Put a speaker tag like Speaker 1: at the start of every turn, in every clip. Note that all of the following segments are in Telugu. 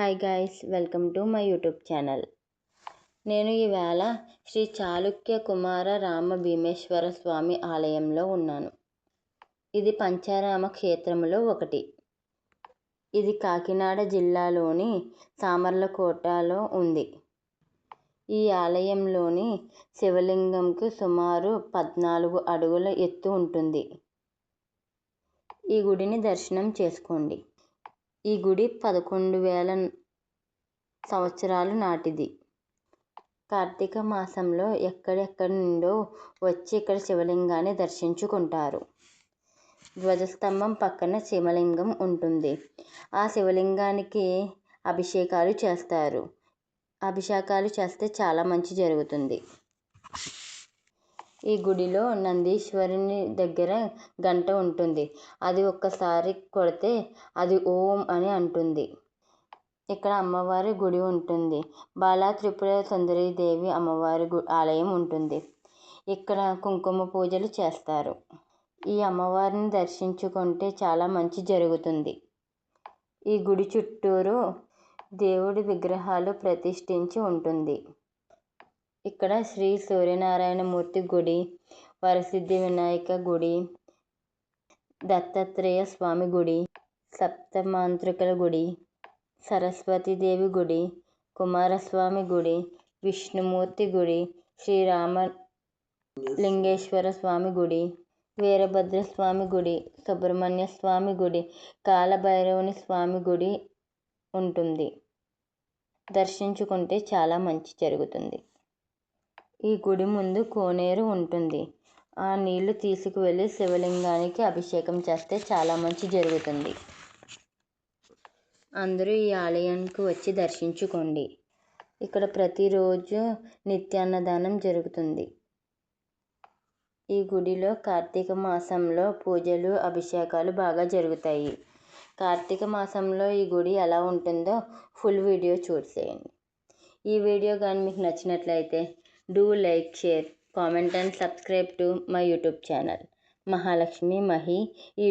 Speaker 1: Hi guys welcome to my YouTube channel నేను ఈవేళ శ్రీ చాళుక్య కుమార రామ భీమేశ్వర స్వామి ఆలయంలో ఉన్నాను. ఇది పంచారామ క్షేత్రములో ఒకటి. ఇది కాకినాడ జిల్లాలోని సామర్లకోటలో ఉంది. ఈ ఆలయంలోని శివలింగంకు సుమారు పద్నాలుగు అడుగుల ఎత్తు ఉంటుంది. ఈ గుడిని దర్శనం చేసుకోండి. ఈ గుడి పదకొండు వేల సంవత్సరాలు నాటిది. కార్తీక మాసంలో ఎక్కడెక్కడి నుండో వచ్చి ఇక్కడ శివలింగాన్ని దర్శించుకుంటారు. ధ్వజస్తంభం పక్కన శివలింగం ఉంటుంది. ఆ శివలింగానికి అభిషేకాలు చేస్తారు. అభిషేకాలు చేస్తే చాలా మంచి జరుగుతుంది. ఈ గుడిలో నందీశ్వరుని దగ్గర గంట ఉంటుంది. అది ఒక్కసారి కొడితే అది ఓం అని అంటుంది. ఇక్కడ అమ్మవారి గుడి ఉంటుంది. బాలా త్రిపుర సుందరీదేవి అమ్మవారి గు ఆలయం ఉంటుంది. ఇక్కడ కుంకుమ పూజలు చేస్తారు. ఈ అమ్మవారిని దర్శించుకుంటే చాలా మంచి జరుగుతుంది. ఈ గుడి చుట్టూరు దేవుడి విగ్రహాలు ప్రతిష్ఠించి ఉంటుంది. ఇక్కడ శ్రీ సూర్యనారాయణమూర్తి గుడి వరసిద్ధి వినాయక గుడి దత్తాత్రేయ స్వామి గుడి సప్తమాంత్రికల గుడి సరస్వతీదేవి గుడి కుమారస్వామి గుడి విష్ణుమూర్తి గుడి శ్రీరామ లింగేశ్వర స్వామి గుడి వీరభద్రస్వామి గుడి సుబ్రహ్మణ్య స్వామి గుడి కాలభైరవుని స్వామి గుడి ఉంటుంది. దర్శించుకుంటే చాలా మంచి జరుగుతుంది. ఈ గుడి ముందు కోనేరు ఉంటుంది. ఆ నీళ్ళు తీసుకువెళ్ళి శివలింగానికి అభిషేకం చేస్తే చాలా మంచి జరుగుతుంది. అందరూ ఈ ఆలయానికి వచ్చి దర్శించుకోండి. ఇక్కడ ప్రతిరోజు నిత్యాన్నదానం జరుగుతుంది. ఈ గుడిలో కార్తీక మాసంలో పూజలు అభిషేకాలు బాగా జరుగుతాయి. కార్తీక మాసంలో ఈ గుడి ఎలా ఉంటుందో ఫుల్ వీడియో చూసేయండి ఈ వీడియో కానీ మీకు నచ్చినట్లయితే do like share comment and subscribe to my YouTube channel Mahalakshmi Mahi ఈ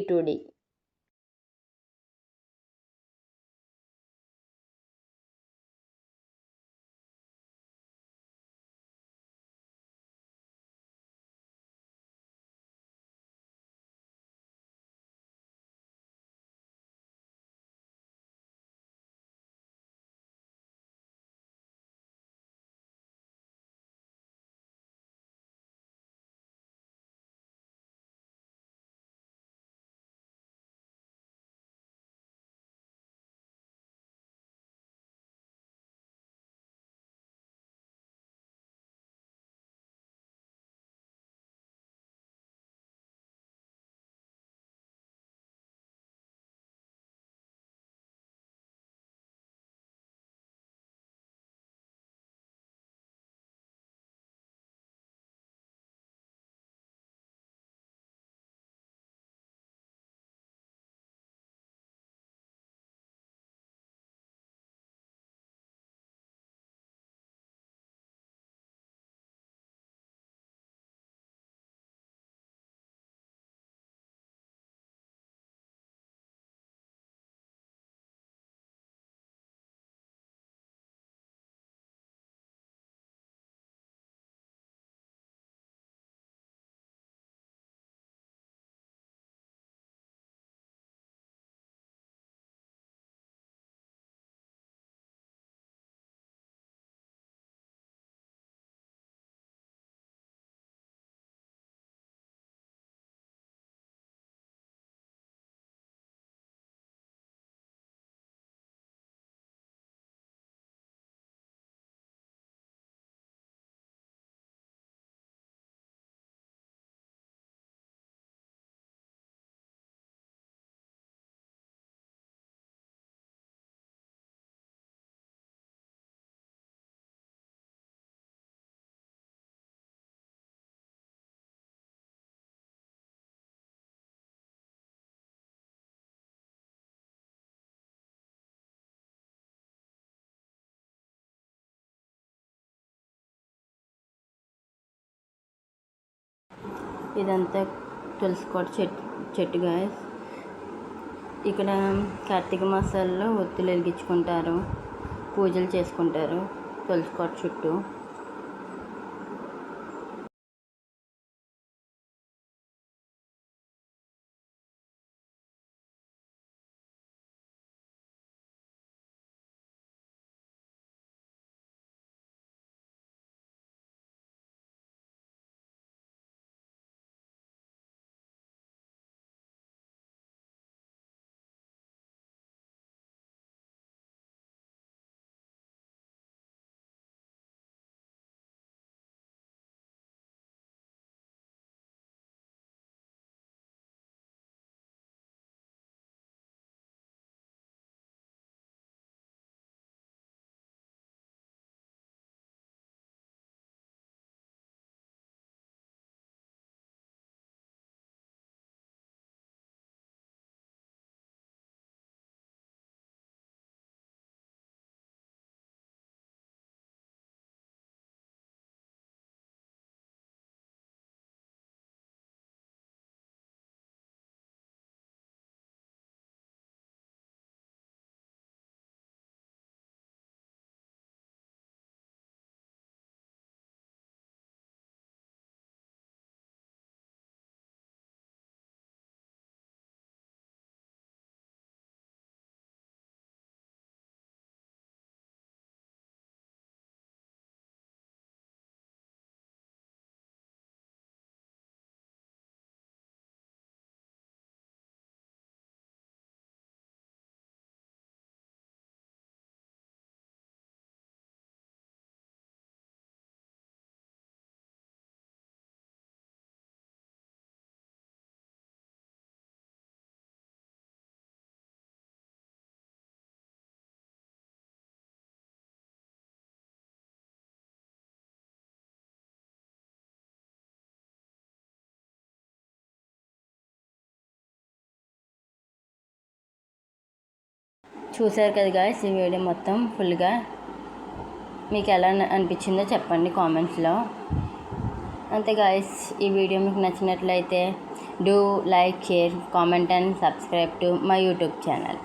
Speaker 1: ఇదంతా ఇదంతా తులసికోట చెట్టు చెట్టు గాయస్ ఇక్కడ కార్తీక మాసాల్లో ఒత్తులు వెలిగించుకుంటారు పూజలు చేసుకుంటారు తులసి కోట చుట్టూ. చూసారు కదా గాయస్ ఈ వీడియో మొత్తం ఫుల్గా మీకు ఎలా అనిపించిందో చెప్పండి కామెంట్స్లో అంతే గాయస్ ఈ వీడియో మీకు నచ్చినట్లయితే do like share comment and subscribe to my YouTube channel